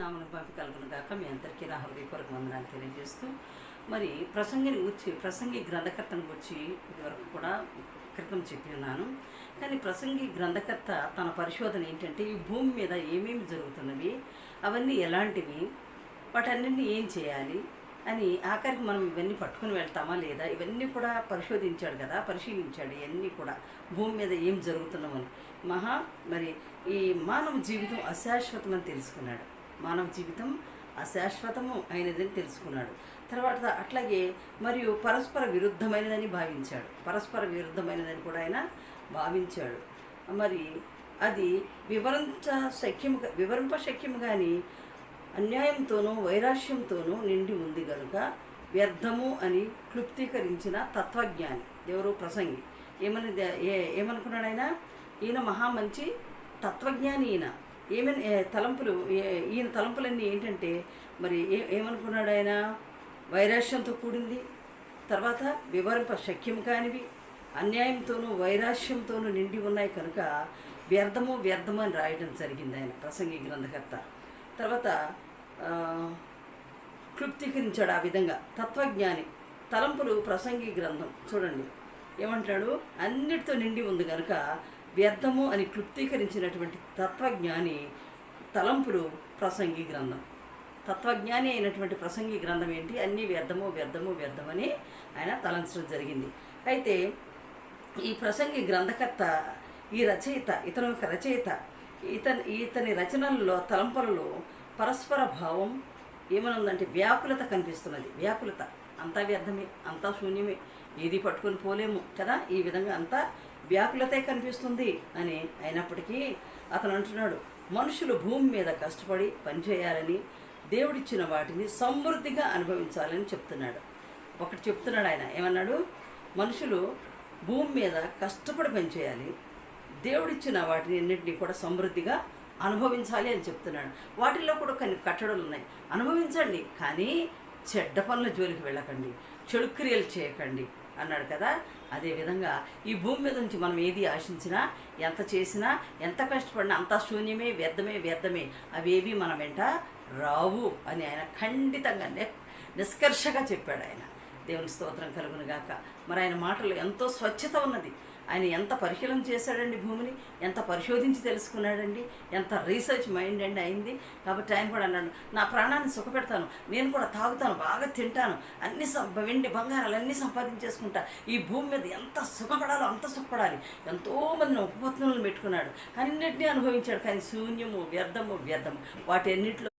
నామను పంపి కలుగును గాక. మీ అందరికీ నా హృదయపూర్వక వందనాలు తెలియజేస్తూ మరి ప్రసంగిని గురించి ప్రసంగి గ్రంథకర్తను గురించి ఇదివరకు కూడా క్రితం చెప్పి ఉన్నాను. కానీ ప్రసంగి గ్రంథకర్త తన పరిశోధన ఏంటంటే ఈ భూమి మీద ఏమేమి జరుగుతున్నవి అవన్నీ ఎలాంటివి వాటన్నింటినీ ఏం చేయాలి అని ఆఖరికి మనం ఇవన్నీ పట్టుకుని వెళ్తామా లేదా? ఇవన్నీ కూడా పరిశోధించాడు కదా పరిశీలించాడు ఇవన్నీ కూడా. భూమి మీద ఏం జరుగుతున్నామని మహా మరి ఈ మానవ జీవితం అశాశ్వతమని తెలుసుకున్నాడు. మానవ జీవితం అశాశ్వతము అయినదని తెలుసుకున్నాడు. తర్వాత అట్లాగే మరియు పరస్పర విరుద్ధమైనదని భావించాడు. పరస్పర విరుద్ధమైనదని కూడా ఆయన భావించాడు. మరి అది వివరించ శక్యము వివరింప శక్యము కానీ అన్యాయంతోనూ వైరాశ్యంతోనూ నిండి ఉంది గనుక వ్యర్థము అని క్లుప్తీకరించిన తత్వజ్ఞాని. ఎవరు? ప్రసంగి. ఏమని ఏ ఏమనుకున్నాడు ఆయన? ఈయన మహా మంచి తత్వజ్ఞాని ఈయన. ఏమని తలంపులు ఈయన తలంపులన్నీ ఏంటంటే మరి ఏ ఏమనుకున్నాడు ఆయన? వైరాశ్యంతో కూడింది. తర్వాత వివరింప శక్యం కానివి అన్యాయంతోనూ వైరాశ్యంతోనూ నిండి ఉన్నాయి కనుక వ్యర్థము వ్యర్థము అని రాయడం జరిగింది ఆయన ప్రసంగి గ్రంథకర్త. తర్వాత క్లుప్తీకరించాడు ఆ విధంగా. తత్వజ్ఞాని తలంపులు ప్రసంగి గ్రంథం. చూడండి. ఏమంటాడు? అన్నిటితో నిండి ఉంది కనుక వ్యర్థము అని క్లుప్తీకరించినటువంటి తత్వజ్ఞాని తలంపులు ప్రసంగి గ్రంథం. తత్వజ్ఞాని అయినటువంటి ప్రసంగి గ్రంథం ఏంటి? అన్నీ వ్యర్థము వ్యర్థము వ్యర్థమని ఆయన తలంచడం జరిగింది. అయితే ఈ ప్రసంగి గ్రంథకర్త ఈ రచయిత ఇతను ఒక రచయిత. ఇతని ఇతని రచనల్లో తలంపలలో పరస్పర భావం ఏమనుందంటే వ్యాకులత కనిపిస్తున్నది. వ్యాకులత. అంతా వ్యర్థమే అంతా శూన్యమే. ఏది పట్టుకొని పోలేము కదా? ఈ విధంగా అంతా వ్యాకులతే కనిపిస్తుంది అని అయినప్పటికీ అతను అంటున్నాడు మనుషులు భూమి మీద కష్టపడి పనిచేయాలని దేవుడిచ్చిన వాటిని సమృద్ధిగా అనుభవించాలని చెప్తున్నాడు. ఒకటి చెప్తున్నాడు ఆయన ఏమన్నాడు? మనుషులు భూమి మీద కష్టపడి పనిచేయాలి దేవుడిచ్చిన వాటిని అన్నింటినీ కూడా సమృద్ధిగా అనుభవించాలి అని చెప్తున్నాడు. వాటిల్లో కూడా కొన్ని కట్టడలు ఉన్నాయి. అనుభవించండి కానీ చెడ్డ పనుల జోలికి వెళ్ళకండి చెడు క్రియలు చేయకండి అన్నాడు కదా. అదేవిధంగా ఈ భూమి మీద నుంచి మనం ఏది ఆశించినా ఎంత చేసినా ఎంత కష్టపడినా అంతా శూన్యమే వ్యర్థమే వ్యర్థమే అవేవి మన వెంట రావు అని ఆయన ఖండితంగా ని నిష్కర్షగా చెప్పాడు ఆయన. దేవుని స్తోత్రం కలుగును గాక. మరి ఆయన మాటలు ఎంతో స్వచ్ఛత ఉన్నది. ఆయన ఎంత పరిశీలన చేశాడండి భూమిని? ఎంత పరిశోధించి తెలుసుకున్నాడండి? ఎంత రీసెర్చ్ మైండ్ అండి అయింది? కాబట్టి ఆయన కూడా అన్నాడు నా ప్రాణాన్ని సుఖపెడతాను నేను కూడా తాగుతాను బాగా తింటాను అన్ని వెండి బంగారాలు అన్నీ సంపాదించేసుకుంటా ఈ భూమి మీద ఎంత సుఖపడాలో అంత సుఖపడాలి. ఎంతోమంది ఉపపత్నులను పెట్టుకున్నాడు. అన్నింటినీ అనుభవించాడు. కానీ శూన్యము వ్యర్థము వ్యర్థము. వాటి అన్నింటిలో